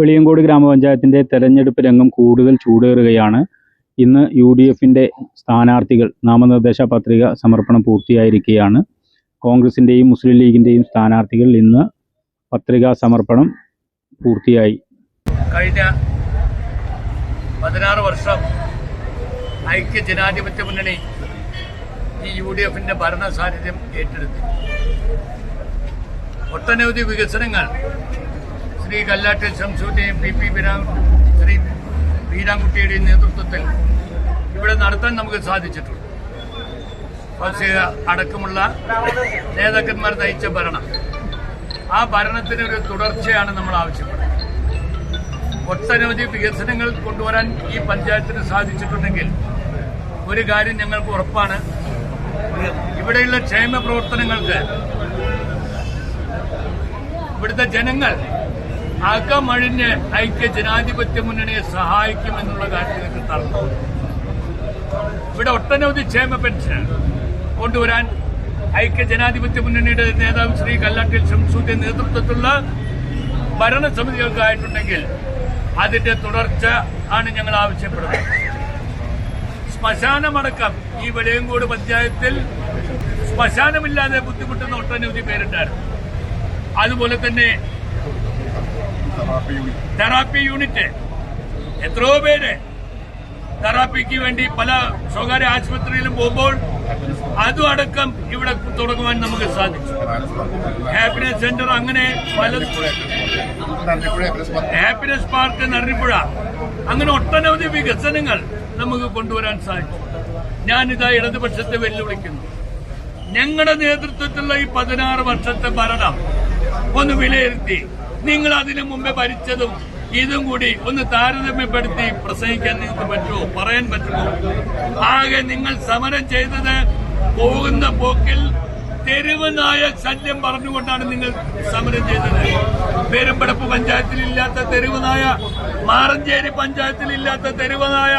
വെളിയങ്കോട് ഗ്രാമപഞ്ചായത്തിന്റെ തെരഞ്ഞെടുപ്പ് രംഗം കൂടുതൽ ചൂടേറുകയാണ്. ഇന്ന് യു ഡി എഫിന്റെ സ്ഥാനാർത്ഥികൾ നാമനിർദ്ദേശ പത്രിക സമർപ്പണം പൂർത്തിയായിരിക്കുകയാണ്. കോൺഗ്രസിന്റെയും മുസ്ലിം ലീഗിന്റെയും സ്ഥാനാർത്ഥികൾ ഇന്ന് പത്രികാ സമർപ്പണം പൂർത്തിയായി. കഴിഞ്ഞ പതിനാറ് വർഷം ഐക്യ ജനാധിപത്യ മുന്നണി ഈ യു ഡി എഫിന്റെ ഭരണ സാന്നിധ്യം ഏറ്റെടുത്തു. ഒട്ടനവധി വികസനങ്ങൾ ശ്രീ കല്ലാട്ടിൽ ശംസുവിന്റെയും പി. പി. ശ്രീ ബീരാൻകുട്ടിയുടെയും നേതൃത്വത്തിൽ ഇവിടെ നടത്താൻ നമുക്ക് സാധിച്ചിട്ടുണ്ട്. പക്ഷേ അടക്കമുള്ള നേതാക്കന്മാർ നയിച്ച ഭരണം. ആ ഭരണത്തിന് ഒരു തുടർച്ചയാണ് നമ്മൾ ആവശ്യപ്പെടുന്നത്. ഒട്ടനവധി വികസനങ്ങൾ കൊണ്ടുവരാൻ ഈ പഞ്ചായത്തിന് സാധിച്ചിട്ടുണ്ടെങ്കിൽ ഒരു കാര്യം ഞങ്ങൾക്ക് ഉറപ്പാണ്. ഇവിടെയുള്ള ക്ഷേമ പ്രവർത്തനങ്ങൾക്ക് ഇവിടുത്തെ ജനങ്ങൾ അകമഴിഞ്ഞ് ഐക്യ ജനാധിപത്യ മുന്നണിയെ സഹായിക്കുമെന്നുള്ള കാര്യത്തിൽ നിങ്ങൾക്ക് തർക്കമില്ല ഇവിടെ ഒട്ടനവധി ക്ഷേമ പെൻഷൻ കൊണ്ടുവരാൻ ഐക്യ ജനാധിപത്യ മുന്നണിയുടെ നേതാവ് ശ്രീ കല്ലാട്ടിൽ ശംസൂദ്യ നേതൃത്വത്തിലുള്ള ഭരണസമിതികൾക്കായിട്ടുണ്ടെങ്കിൽ അതിന്റെ തുടർച്ച ആണ് ഞങ്ങൾ ആവശ്യപ്പെടുന്നത്. ശ്മശാനമടക്കം ഈ വെളിയങ്കോട് പഞ്ചായത്തിൽ ശ്മശാനമില്ലാതെ ബുദ്ധിമുട്ടുന്ന ഒട്ടനവധി പേരുണ്ടായിരുന്നു. അതുപോലെ തന്നെ തെറാപ്പി യൂണിറ്റ് എത്രയോ പേര് തെറാപ്പിക്ക് വേണ്ടി പല സ്വകാര്യ ആശുപത്രിയിലും പോകുമ്പോൾ അതും അടക്കം ഇവിടെ തുടങ്ങുവാൻ നമുക്ക് സാധിച്ചു. ഹാപ്പിനെസ് സെന്റർ അങ്ങനെ പല ഹാപ്പിനെസ് പാർക്ക് നറിപ്പുഴ അങ്ങനെ ഒട്ടനവധി വികസനങ്ങൾ നമുക്ക് കൊണ്ടുവരാൻ സാധിച്ചു. ഞാനിതാ ഇടതുപക്ഷത്തെ വെല്ലുവിളിക്കുന്നു. ഞങ്ങളുടെ നേതൃത്വത്തിലുള്ള ഈ പതിനാറ് വർഷത്തെ ഭരണം ഒന്ന് വിലയിരുത്തി. നിങ്ങൾ അതിനു മുമ്പേ ഭരിച്ചതും ഇതും കൂടി ഒന്ന് താരതമ്യപ്പെടുത്തി പ്രസംഗിക്കാൻ നിങ്ങൾക്ക് പറ്റുമോ? പറയാൻ പറ്റുമോ? ആകെ നിങ്ങൾ സമരം ചെയ്തത് പോകുന്ന പോക്കിൽ തെരുവ് നായ ശല്യം പറഞ്ഞുകൊണ്ടാണ് നിങ്ങൾ സമരം ചെയ്തത്. പെരുമ്പടപ്പ് പഞ്ചായത്തിൽ ഇല്ലാത്ത തെരുവ് നായ മാറഞ്ചേരി പഞ്ചായത്തിൽ ഇല്ലാത്ത തെരുവ് നായ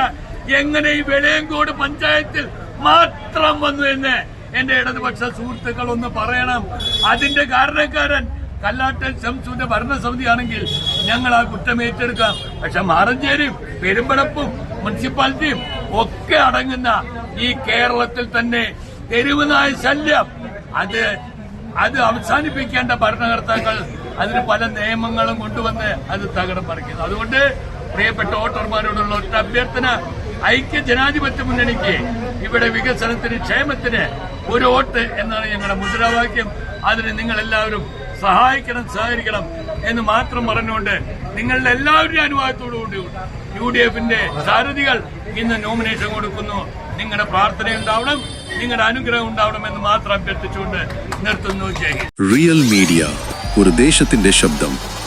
എങ്ങനെ ഈ വെളിയങ്കോട് പഞ്ചായത്തിൽ മാത്രം വന്നു എന്ന് എന്റെ ഇടതുപക്ഷ സുഹൃത്തുക്കൾ ഒന്ന് പറയണം. അതിന്റെ കാരണക്കാരൻ കല്ലാട്ടൽ ശംസുവിന്റെ ഭരണസമിതിയാണെങ്കിൽ ഞങ്ങൾ ആ കുറ്റം ഏറ്റെടുക്കാം. പക്ഷെ മാറഞ്ചേരിയും പെരുമ്പടപ്പും മുനിസിപ്പാലിറ്റിയും ഒക്കെ അടങ്ങുന്ന ഈ കേരളത്തിൽ തന്നെ തെരുവുനായ ശല്യം. അത് അത് അവസാനിപ്പിക്കേണ്ട ഭരണകർത്താക്കൾ അതിന് പല നിയമങ്ങളും കൊണ്ടുവന്ന് അത് തകിടം പറിക്കുന്നു അതുകൊണ്ട് പ്രിയപ്പെട്ട വോട്ടർമാരോടുള്ള ഒറ്റ അഭ്യർത്ഥന ഐക്യ ജനാധിപത്യ മുന്നണിക്ക് ഇവിടെ വികസനത്തിന് ക്ഷേമത്തിന് ഒരു വോട്ട് എന്നാണ് ഞങ്ങളുടെ മുദ്രാവാക്യം. അതിന് നിങ്ങൾ എല്ലാവരും സഹായിക്കണം സഹകരിക്കണം എന്ന് മാത്രം പറഞ്ഞുകൊണ്ട് നിങ്ങളുടെ എല്ലാവരുടെയും അനുവാദത്തോടുകൂടി യു ഡി എഫിന്റെ സാരഥികൾ ഇന്ന് നോമിനേഷൻ കൊടുക്കുന്നു. നിങ്ങളുടെ പ്രാർത്ഥന ഉണ്ടാവണം നിങ്ങളുടെ അനുഗ്രഹം ഉണ്ടാവണം എന്ന് മാത്രം അഭ്യർത്ഥിച്ചുകൊണ്ട് നിർത്തുന്നു. ജയ്. റിയൽ മീഡിയ ഒരു ദേശത്തിന്റെ ശബ്ദം.